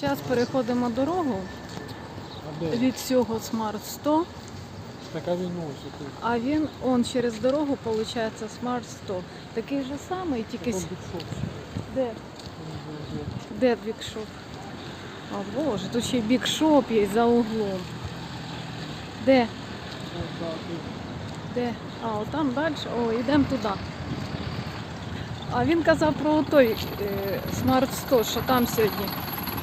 Зараз переходимо дорогу від цього Smart 100, Така він ось тут. а він он через дорогу, виходить, Smart 100. Такий же самий, тільки де, де бікшоп? О Боже, тут ще й бікшоп є за углом. Де? Де? А, отам далі. О, йдемо туди. А він казав про той е, Smart 100, що там сьогодні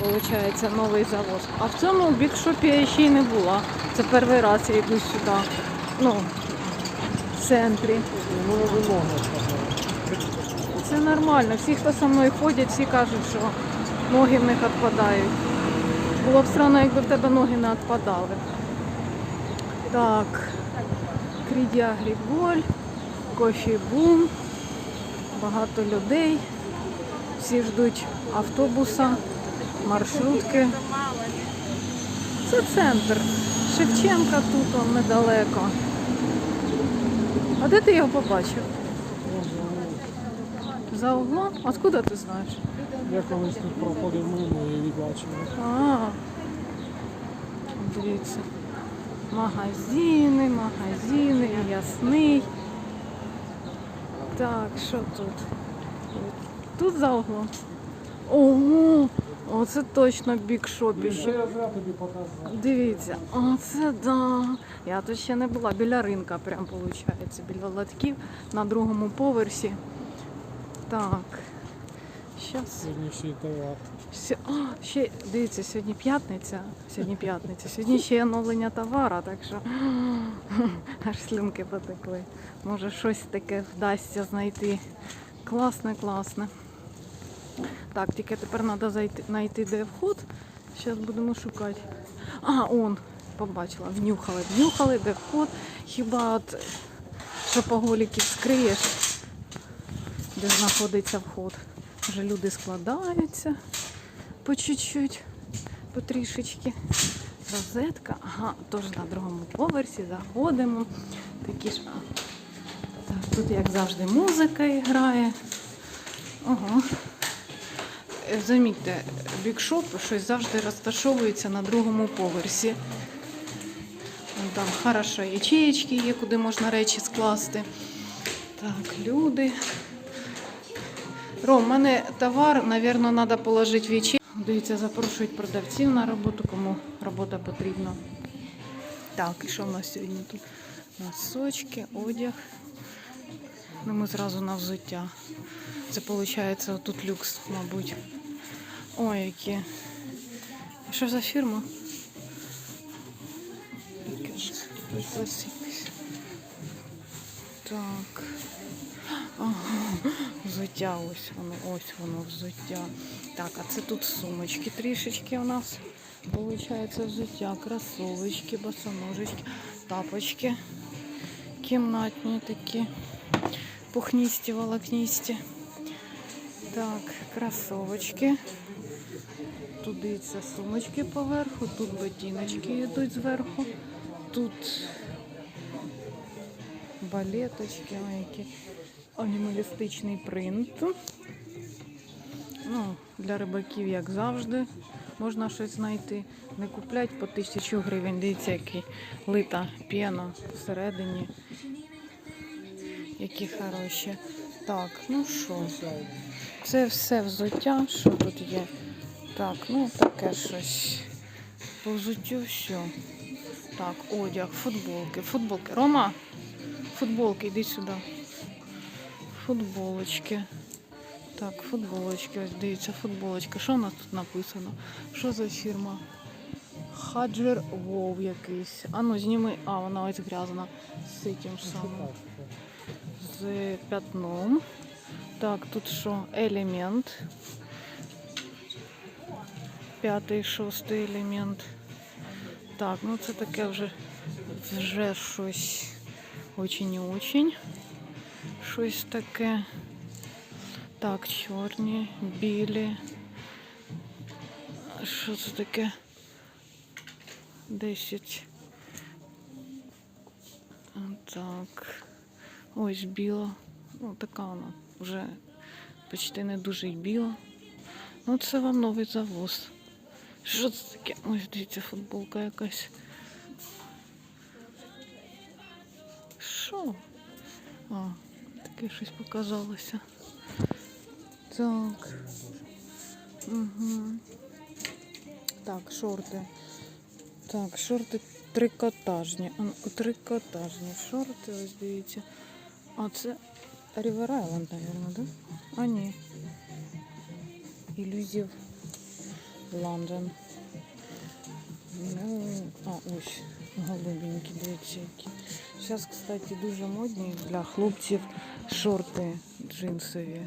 виходить новий завоз. А в цьому бікшопі я ще й не була. Це перший раз я йду сюди. Ну, в центрі. Це нормально. Всі, хто зі мною ходять, всі кажуть, що ноги в них відпадають. Було б странно, якби в тебе ноги не відпадали. Так, Крідя Гріголь, Кофі Бум, багато людей. Всі ждуть автобуса, маршрутки. Це центр. Шевченка тут он, недалеко. А де ти його побачив? За углом? Откуда ти знаєш? Я колись тут проходив мимо і бачив. А, дивіться. Магазини, магазини, ясний. Так, що тут? Тут за углом. Ого, оце точно показав. Дивіться, оце да. Я тут ще не була біля ринка, прям виходить, біля латків на другому поверсі. Так. Щас. Сьогодні ще й товар. Сьо- А, ще дивіться, сьогодні п'ятниця. Сьогодні п'ятниця. Сьогодні ще є оновлення товара, так що аж слюнки потекли. Може щось таке вдасться знайти. Класне, класне. Так, тільки тепер треба знайти, де вход. Зараз будемо шукати. А, он, побачила, внюхали, внюхали, де вход. Хіба от шопоголіків скриєш, де знаходиться вход. Вже люди складаються по чуть-чуть, по трішечки. Розетка, ага, теж на другому поверсі заходимо. Такі ж. Так, тут, як завжди, музика грає. Ага. Замітьте, бікшоп щось завжди розташовується на другому поверсі. Там хорошо ячеєчки є, куди можна речі скласти. Так, люди. Ром, у мене товар, мабуть, треба положити в ячейку. Дивіться, запрошують продавців на роботу, кому робота потрібна. Так, і що в нас сьогодні тут? Носочки, одяг. Ну, ми зразу на взуття. Це виходить тут люкс, мабуть. Ой, які. Що за фірма? Так. Ага, взуття ось воно, ось воно взуття. Так, а це тут сумочки трішечки у нас. Получається взуття, кросовочки, босоножечки, тапочки кімнатні такі, пухністі, волокністі. Так, кросовочки. Туди це сумочки поверху, тут ботиночки йдуть зверху. Тут балеточки, які анімалістичний принт. Ну, для рибаків, як завжди, можна щось знайти. Не куплять по тисячу гривень. Дивіться, який лита п'яна всередині. Які хороші. Так, ну що, це все взуття. Що тут є? Так, ну таке щось. По взуттю все. Так, одяг, футболки, футболки. Рома, футболки, йди сюди. Футболочки. Так, футболочки, ось дивіться, футболочка. Що у нас тут написано? Що за фірма? Хаджер Вов якийсь. А ну зніми. А, вона ось грязна з цим самим. З пятном. Так, тут що? Елемент. П'ятий, шостий елемент. Так, ну це таке вже, вже щось очень і очень. Щось таке. Так, чорні, білі. Що це таке? Десять. Так. Ось біла. Ну, така вона вже почти не дуже й біла. Ну, це вам новий завоз. Що це таке? Ось дивіться, футболка якась. Що? А, таке щось показалося. Так. Угу. Так, шорти. Так, шорти трикотажні. Трикотажні шорти, ось дивіться. А це River Island, мабуть, да? А ні. Ілюзів Лондон. Ну, а ось голубенькі, дивіться. Зараз, кстати, дуже модні для хлопців шорти джинсові.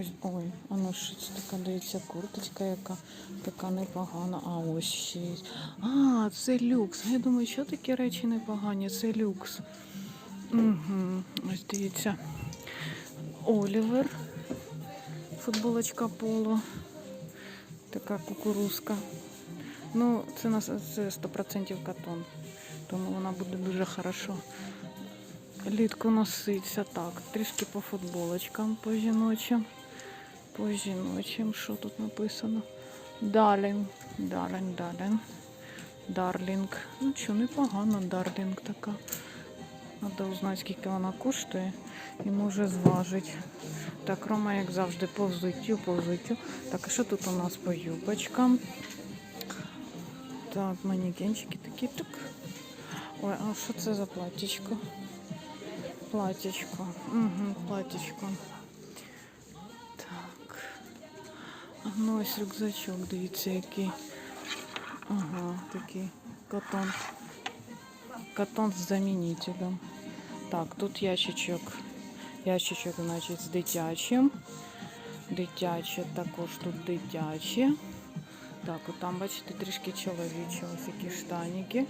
Ось, ой, а ну що це така, дивіться, курточка яка така непогана. А ось ще є. А, це люкс. Я думаю, що такі речі непогані, це люкс. Угу. Ось дивіться. Олівер. Футболочка поло. Така кукурузка. Ну, це на це 100% катон. Тому вона буде дуже хорошо. Літку носиться так. Трішки по футболочкам, по жіночим. По жіночим. Що тут написано? Дарлінг. Дарлінг, дарлінг. Дарлінг. Ну що, непогано, дарлінг така. Треба узнати, скільки вона коштує і може зважити. Так, Рома, як завжди, по взуттю, по взуттю. Так, а що тут у нас по юбочкам? Так, манекенчики такі. Так. Ой, а що це за платічко? Платічко. Угу, платічко. Так. А ну ось рюкзачок, дивіться, який. Ага, такий катон. Катон з замінителем. Так, тут ящичок. Ящичок, значить, з дитячим. Дитяче, також тут дитяче. Так, от там, бачите, трішки чоловічі. Ось які штаніки.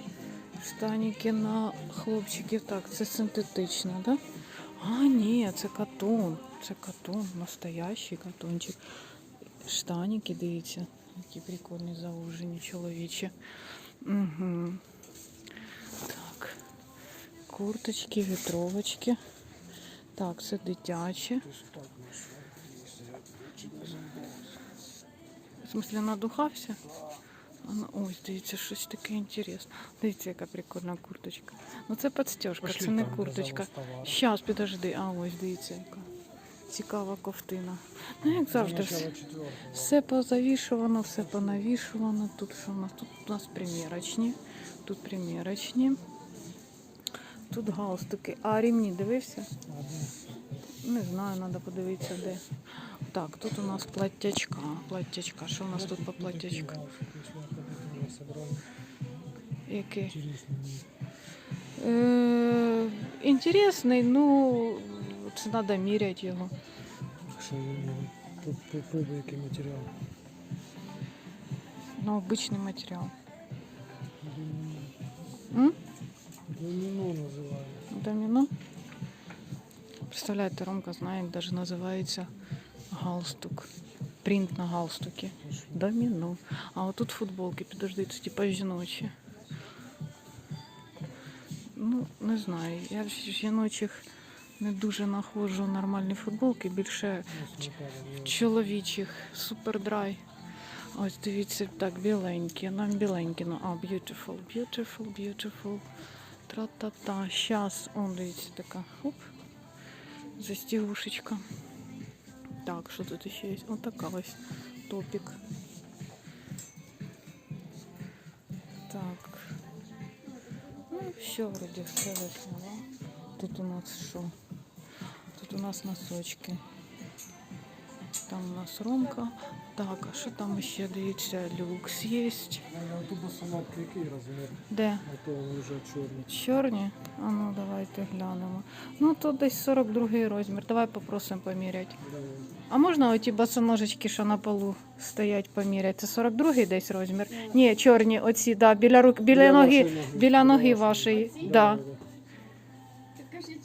Штаніки на хлопчиків. Так, це синтетично, да? А, ні, це катон. Це катон, настоящий катончик. Штаніки, дивіться, які прикольні заужені чоловічі. Угу. Курточки, вітровочки. Так, це дитяче. В смысле, надухався? А ну, Ось, дивіться, щось таке інтересне. Дивіться, яка прикольна курточка. Ну це підстежка, це не курточка. Щас, підожди. А ось дивіться, яка цікава ковтина. Ну, як завжди, все, все позавішувано, все понавішувано. Тут що у нас? Тут у нас примірочні. Тут примірочні. Тут галстуки. А ремні дивився? Не знаю, треба подивитися де. Так, тут у нас платтячка. Платтячка. Що у нас тут по платтячку? Який? Інтересний. Е, інтересний, ну це треба міряти його. Що попробуй який матеріал. Ну, обичний матеріал. М? Доміно називають. Доміно. Представляєте, Ромка знає, як навіть називається галстук. Принт на галстуки. Доміно. А отут футболки, підожди, це типа жіночі. Ну, не знаю. Я в жіночих не дуже знаходжу нормальні футболки, більше напевно, є. чоловічих супердрай. Ось дивіться, так, біленькі, нам біленькі. Ну, а, beautiful, beautiful, beautiful. Тра-та-та. Щас, он, дивіться, така, хоп, застігушечка. Так, що тут ще є? Отака ось топік. Так. Ну, все, вроде все весняла. Тут у нас що? Тут у нас носочки. Там у нас ромка. Так, а що там ще дивіться? Люкс є. Тут який розмір? Де? А то вони вже чорні. Чорні? А ну давайте глянемо. Ну тут десь 42 розмір. Давай попросимо поміряти. А можна оті босоножечки, що на полу стоять, поміряти? Це 42 десь розмір? Ні, чорні, оці, да, біля рук, біля ноги, біля ноги вашої. Да. Кажи.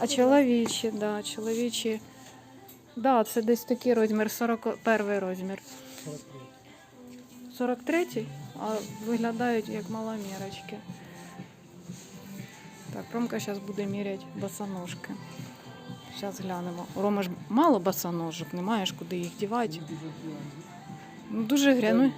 А чоловічі, да, чоловічі. Да, це десь такий розмір, 41 розмір. 43-й, а виглядають як маломірочки. Так, Ромка зараз буде міряти босоножки. Зараз глянемо. Рома ж мало босоножок, не маєш куди їх дівати. Ну, Дуже гряну.